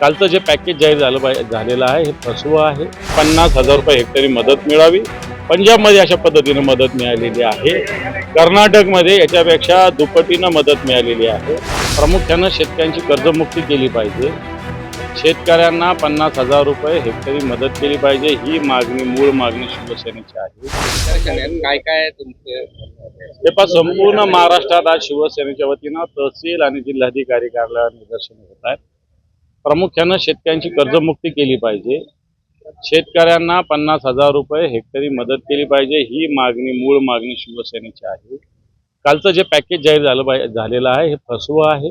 कालचं जे पॅकेज जाहीर झालं पाहि- झालेलं आहे हे फसवं आहे. पन्नास हजार रुपये हेक्टरी मदत मिळावी. पंजाबमध्ये अशा पद्धतीनं मदत मिळालेली आहे. कर्नाटकमध्ये याच्यापेक्षा दुपटीनं मदत मिळालेली आहे. प्रामुख्यानं शेतकऱ्यांची कर्जमुक्ती केली पाहिजे. शेतकऱ्यांना पन्नास हजार रुपये हेक्टरी मदत केली पाहिजे. ही मागणी मूळ मागणी शिवसेनेची आहे. काय काय तुमचे? हे पहा संपूर्ण महाराष्ट्रात आज शिवसेनेच्या वतीनं तहसील आणि जिल्हाधिकारी कार्यालयावर निदर्शने होत आहेत. प्रामुख्यानं शेतकऱ्यांची कर्जमुक्ती केली पाहिजे. शेतकऱ्यांना पन्नास हजार रुपये हेक्टरी मदत केली पाहिजे. ही मागणी मूळ मागणी शिवसेनेची आहे. कालचं जे पॅकेज जाहीर झालं पाहिजे झालेलं आहे हे फसवं आहे.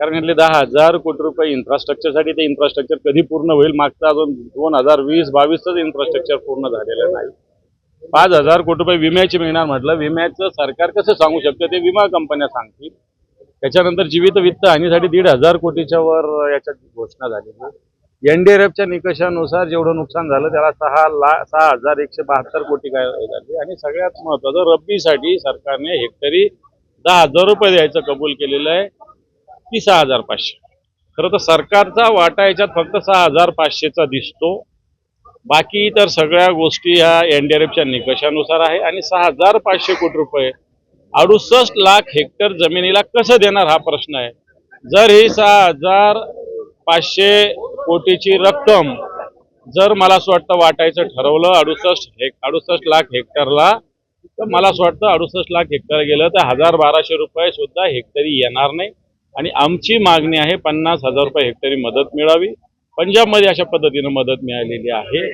कारण यातले दहा हजार कोटी रुपये इन्फ्रास्ट्रक्चरसाठी ते इन्फ्रास्ट्रक्चर कधी पूर्ण होईल मागचं अजून दोन हजार वीस बावीसच इन्फ्रास्ट्रक्चर पूर्ण झालेलं नाही. पाच हजार कोटी रुपये विम्याची मिळणार म्हटलं. विम्याचं सरकार कसं सांगू शकतं? ते विमा कंपन्या सांगतील. त्याच्यानंतर जीवित वित्त हानीसाठी दीड हजार कोटीच्या वर याच्यात घोषणा झालेली एनडीआरएफच्या निकषानुसार जेवढं नुकसान झालं त्याला सहा ला सहा हजार एकशे बहात्तर कोटी काय झाली. आणि सगळ्यात महत्वाचं रब्बीसाठी सरकारने हेक्टरी दहा हजार रुपये द्यायचं कबूल केलेलं आहे ती सहा हजार पाचशे. खरं तर सरकारचा वाटा याच्यात फक्त सहा हजार पाचशेचा दिसतो. बाकी तर सगळ्या गोष्टी ह्या एनडीआरएफच्या निकषानुसार आहे. आणि सहा हजार पाचशे कोटी रुपये अडुसष्ट लाख हेक्टर जमिनीला कसं देणार हा प्रश्न आहे? जर ही सहा हजार पाचशे कोटीची रक्कम जर मला असं वाटतं वाटायचं ठरवलं अडुसष्ट हेक अडुसष्ट लाख हेक्टरला तर मला असं वाटतं अडुसष्ट लाख हेक्टर गेलं तर हजार बाराशे रुपये सुद्धा हेक्टरी येणार नाही. आणि आमची मागणी आहे पन्नास हजार रुपये हेक्टरी मदत मिळावी. पंजाबमध्ये अशा पद्धतीनं मदत मिळालेली आहे.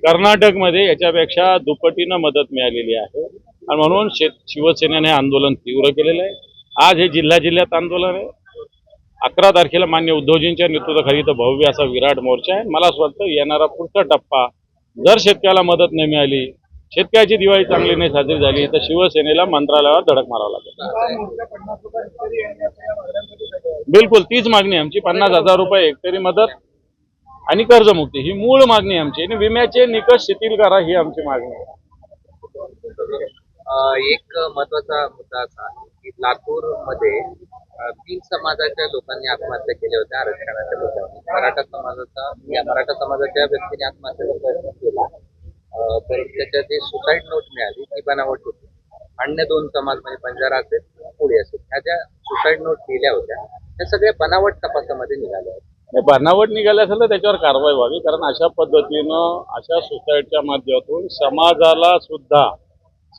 कर्नाटकमध्ये याच्यापेक्षा दुपटीनं मदत मिळालेली आहे. आणि म्हणून शेत शिवसेनेने हे आंदोलन तीव्र केलेलं आहे. आज हे जिल्हा जिल्ह्यात आंदोलन आहे. अकरा तारखेला मान्य उद्धवजींच्या नेतृत्वाखाली इथं भव्य असा विराट मोर्चा आहे. मला असं वाटतं येणारा पुढचा टप्पा जर शेतकऱ्याला मदत नाही मिळाली शेतकऱ्याची दिवाळी चांगली नाही साजरी झाली तर शिवसेनेला मंत्रालयावर धडक मारावं लागेल. बिलकुल तीच मागणी आमची. पन्नास हजार रुपये हेक्टरी मदत आणि कर्जमुक्ती ही मूळ मागणी आमची. आणि विम्याचे निकष शिथिल करा ही आमची मागणी आहे. एक महत्त्वाचा मुद्दा असा आहे की लातूरमध्ये तीन समाजाच्या लोकांनी आत्महत्या केल्या होत्या आरक्षणाच्या मुद्द्यावर मराठा समाजाचा या मराठा समाजाच्या व्यक्तीने आत्महत्या प्रयत्न केला. परंतु तर त्याच्या जी सुसाईड नोट मिळाली ती बनावट होती. अन्य दोन समाज म्हणजे बंजारा असेल पुढे असेल ह्या ज्या सुसाईड नोट केल्या होत्या त्या सगळ्या बनावट तपासामध्ये निघाल्या आहेत बनावट निघाले असेल तर त्याच्यावर कारवाई व्हावी कारण अशा पद्धतीनं अशा सोसायटीच्या माध्यमातून समाजाला सुद्धा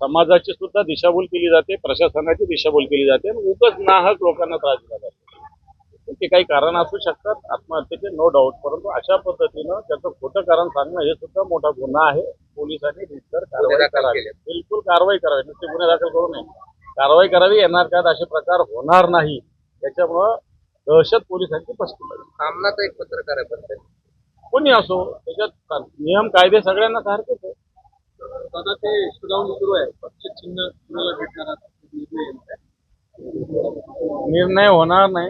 समाजाची सुद्धा दिशाभूल केली जाते प्रशासनाची दिशाभूल केली जाते आणि उगाच नाहक लोकांना त्रास दिला जातो. ते काही कारण असू शकतात आत्महत्येचे नो डाऊट परंतु अशा पद्धतीनं त्याचं खोटं कारण सांगणं हे सुद्धा मोठा गुन्हा आहे. पोलिसांनी रितसर कारवाई करावी. केले. बिलकुल कारवाई करावी. नुसते गुन्हे दाखल करू नये. कारवाई करावी येणार काळात असे प्रकार होणार नाही. त्याच्यामुळं दहशत पोलिसांची पसरली पाहिजे सामनाचा एक पत्रकार आहे पण कोणी असो त्याच्यात नियम कायदे सगळ्यांना सारखेच आहे दादा ते सुनावणी सुरू आहे. पक्ष चिन्ह कुणाला भेटणार निर्णय होणार नाही.